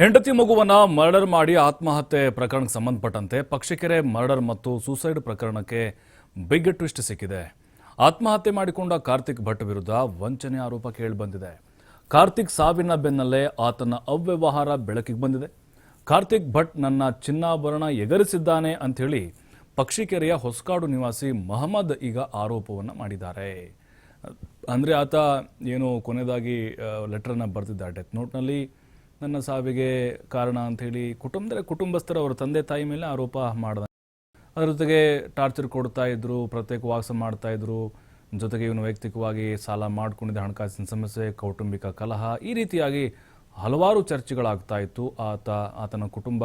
ಹೆಂಡತಿ ಮಗುವನ್ನ ಮರ್ಡರ್ ಮಾಡಿ ಆತ್ಮಹತ್ಯೆ ಪ್ರಕರಣಕ್ಕೆ ಸಂಬಂಧಪಟ್ಟಂತೆ ಪಕ್ಷಿಕೆರೆ ಮರ್ಡರ್ ಮತ್ತು ಸೂಸೈಡ್ ಪ್ರಕರಣಕ್ಕೆ ಬಿಗ್ ಟ್ವಿಸ್ಟ್ ಸಿಕ್ಕಿದೆ. ಆತ್ಮಹತ್ಯೆ ಮಾಡಿಕೊಂಡ ಕಾರ್ತಿಕ್ ಭಟ್ ವಿರುದ್ಧ ವಂಚನೆ ಆರೋಪ ಕೇಳಿಬಂದಿದೆ. ಕಾರ್ತಿಕ್ ಸಾವಿನ ಬೆನ್ನಲ್ಲೇ ಆತನ ಅವ್ಯವಹಾರ ಬೆಳಕಿಗೆ ಬಂದಿದೆ. ಕಾರ್ತಿಕ್ ಭಟ್ ನನ್ನ ಚಿನ್ನಾಭರಣ ಎಗರಿಸಿದ್ದಾನೆ ಅಂಥೇಳಿ ಪಕ್ಷಿಕೆರೆಯ ಹೊಸಕಾಡು ನಿವಾಸಿ ಮಹಮ್ಮದ್ ಈಗ ಆರೋಪವನ್ನು ಮಾಡಿದ್ದಾರೆ. ಅಂದರೆ ಆತ ಏನು ಕೊನೆಯದಾಗಿ ಲೆಟ್ರನ್ನು ಬರೆದಿದ್ದ ಡೆತ್ ನೋಟ್ನಲ್ಲಿ ನನ್ನ ಸಾವಿಗೆ ಕಾರಣ ಅಂಥೇಳಿ ಕುಟುಂಬದ ಕುಟುಂಬಸ್ಥರು ಅವರ ತಂದೆ ತಾಯಿ ಮೇಲೆ ಆರೋಪ ಮಾಡಿದ. ಅದರ ಜೊತೆಗೆ ಟಾರ್ಚರ್ ಕೊಡ್ತಾ ಇದ್ರು, ಪ್ರತ್ಯೇಕ ವಾಸ ಮಾಡ್ತಾಯಿದ್ರು ಜೊತೆಗೆ ಇವನು ವೈಯಕ್ತಿಕವಾಗಿ ಸಾಲ ಮಾಡ್ಕೊಂಡಿದ್ದ ಹಣಕಾಸಿನ ಸಮಸ್ಯೆ, ಕೌಟುಂಬಿಕ ಕಲಹ, ಈ ರೀತಿಯಾಗಿ ಹಲವಾರು ಚರ್ಚೆಗಳಾಗ್ತಾ ಇತ್ತು. ಆತ, ಆತನ ಕುಟುಂಬ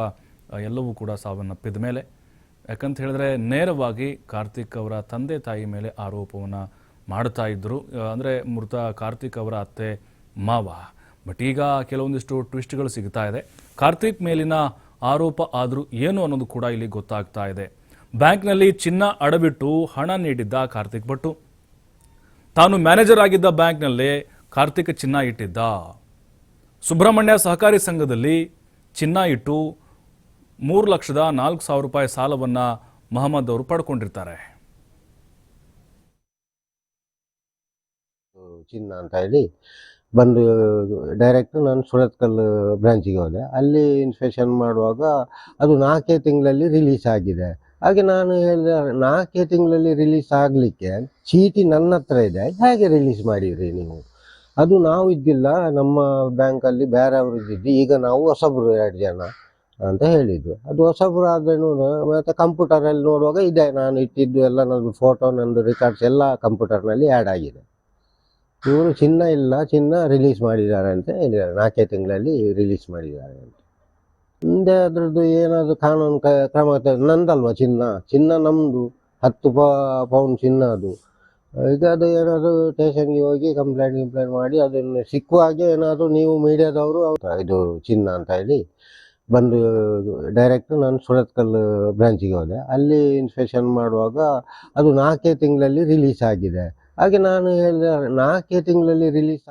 ಎಲ್ಲವೂ ಕೂಡ ಸಾವನ್ನಪ್ಪಿದ ಮೇಲೆ. ಯಾಕಂತ ಹೇಳಿದ್ರೆ ನೇರವಾಗಿ ಕಾರ್ತಿಕ್ ಅವರ ತಂದೆ ತಾಯಿ ಮೇಲೆ ಆರೋಪವನ್ನು ಮಾಡ್ತಾ ಇದ್ರು. ಅಂದರೆ ಅಂದ್ರೆ ಮೃತ ಕಾರ್ತಿಕ್ ಅವರ ಅತ್ತೆ, ಮಾವ. ಬಟ್ ಈಗ ಕೆಲವೊಂದಿಷ್ಟು ಟ್ವಿಸ್ಟ್ಗಳು ಸಿಗ್ತಾ ಇದೆ. ಕಾರ್ತಿಕ್ ಮೇಲಿನ ಆರೋಪ ಆದರೂ ಏನು ಅನ್ನೋದು ಕೂಡ ಇಲ್ಲಿ ಗೊತ್ತಾಗ್ತಾ ಇದೆ. ಬ್ಯಾಂಕ್ನಲ್ಲಿ ಚಿನ್ನ ಅಡವಿಟ್ಟು ಹಣ ನೀಡಿದ್ದ ಕಾರ್ತಿಕ್ ಭಟ್ಟು. ತಾನು ಮ್ಯಾನೇಜರ್ ಆಗಿದ್ದ ಬ್ಯಾಂಕ್ನಲ್ಲಿ ಕಾರ್ತಿಕ್ ಚಿನ್ನ ಇಟ್ಟಿದ್ದ. ಸುಬ್ರಹ್ಮಣ್ಯ ಸಹಕಾರಿ ಸಂಘದಲ್ಲಿ ಚಿನ್ನ ಇಟ್ಟು ಮೂರು ಲಕ್ಷದ ನಾಲ್ಕು ಸಾವಿರ ರೂಪಾಯಿ ಸಾಲವನ್ನ ಮಹಮ್ಮದ್ ಅವರು ಪಡ್ಕೊಂಡಿರ್ತಾರೆ. ಚಿನ್ನ ಅಂತ ಹೇಳಿ ಬಂದು ಡೈರೆಕ್ಟ್ ನಾನು ಸುರತ್ಕಲ್ ಬ್ರಾಂಚಿಗೆ ಹೋದೆ. ಅಲ್ಲಿ ಇನ್ಸ್ಪೆಕ್ಷನ್ ಮಾಡುವಾಗ ಅದು ನಾಲ್ಕೇ ತಿಂಗಳಲ್ಲಿ ರಿಲೀಸ್ ಆಗಿದೆ. ಹಾಗೆ ನಾನು ಹೇಳಿದೆ, ನಾಲ್ಕೇ ತಿಂಗಳಲ್ಲಿ ರಿಲೀಸ್ ಆಗಲಿಕ್ಕೆ ಚೀಟಿ ನನ್ನ ಹತ್ರ ಇದೆ. ಹೇಗೆ ರಿಲೀಸ್ ಮಾಡಿದ್ರಿ ನೀವು? ಅದು ನಾವು ಇದ್ದಿಲ್ಲ. ನಮ್ಮ ಬ್ಯಾಂಕಲ್ಲಿ ಬೇರೆಯವರು ಇದ್ದಿದ್ದು ಈಗ ನಾವು ಹೊಸಬ್ರು ಎರಡು ಜನ ಅಂತ ಹೇಳಿದ್ರು. ಅದು ಹೊಸಬ್ರು ಆದ್ರೂ ಮತ್ತೆ ಕಂಪ್ಯೂಟರಲ್ಲಿ ನೋಡುವಾಗ ಇದೆ. ನಾನು ಇಟ್ಟಿದ್ದು ಎಲ್ಲ, ನನ್ನದು ಫೋಟೋ ನನ್ನದು ರೆಕಾರ್ಡ್ಸ್ ಎಲ್ಲ ಕಂಪ್ಯೂಟರ್ನಲ್ಲಿ ಆ್ಯಡ್ ಆಗಿದೆ. ಇವರು ಚಿನ್ನ ಇಲ್ಲ, ಚಿನ್ನ ರಿಲೀಸ್ ಮಾಡಿದ್ದಾರೆ ಅಂತ ಹೇಳಿದ್ದಾರೆ. ನಾಲ್ಕೇ ತಿಂಗಳಲ್ಲಿ ರಿಲೀಸ್ ಮಾಡಿದ್ದಾರೆ ಅಂತ. ಮುಂದೆ ಅದರದ್ದು ಏನಾದರೂ ಕಾನೂನು ಕ- ಕ್ರಮ ನಂದಲ್ವ ಚಿನ್ನ? ಚಿನ್ನ ನಮ್ಮದು ಹತ್ತು ಪೌಂಡ್ ಚಿನ್ನ ಅದು. ಈಗ ಅದು ಏನಾದರೂ ಸ್ಟೇಷನ್ಗೆ ಹೋಗಿ ಕಂಪ್ಲೇಂಟ್ ಕಂಪ್ಲೇಂಟ್ ಮಾಡಿ ಅದನ್ನು ಸಿಕ್ಕುವಾಗೆ ಏನಾದರೂ ನೀವು ಮೀಡಿಯಾದವರು ಇದು ಚಿನ್ನ ಅಂತ ಹೇಳಿ ಬಂದು ಡೈರೆಕ್ಟ್ ನಾನು ಸುರತ್ಕಲ್ ಬ್ರಾಂಚಿಗೆ ಹೋದೆ. ಅಲ್ಲಿ ಇನ್ಸ್ಪೆಕ್ಷನ್ ಮಾಡುವಾಗ ಅದು ನಾಲ್ಕೇ ತಿಂಗಳಲ್ಲಿ ರಿಲೀಸ್ ಆಗಿದೆ. ಹಾಗೆ ನಾನು ಹೇಳಿದೆ ನಾಲ್ಕೇ ತಿಂಗಳಲ್ಲಿ ರಿಲೀಸ್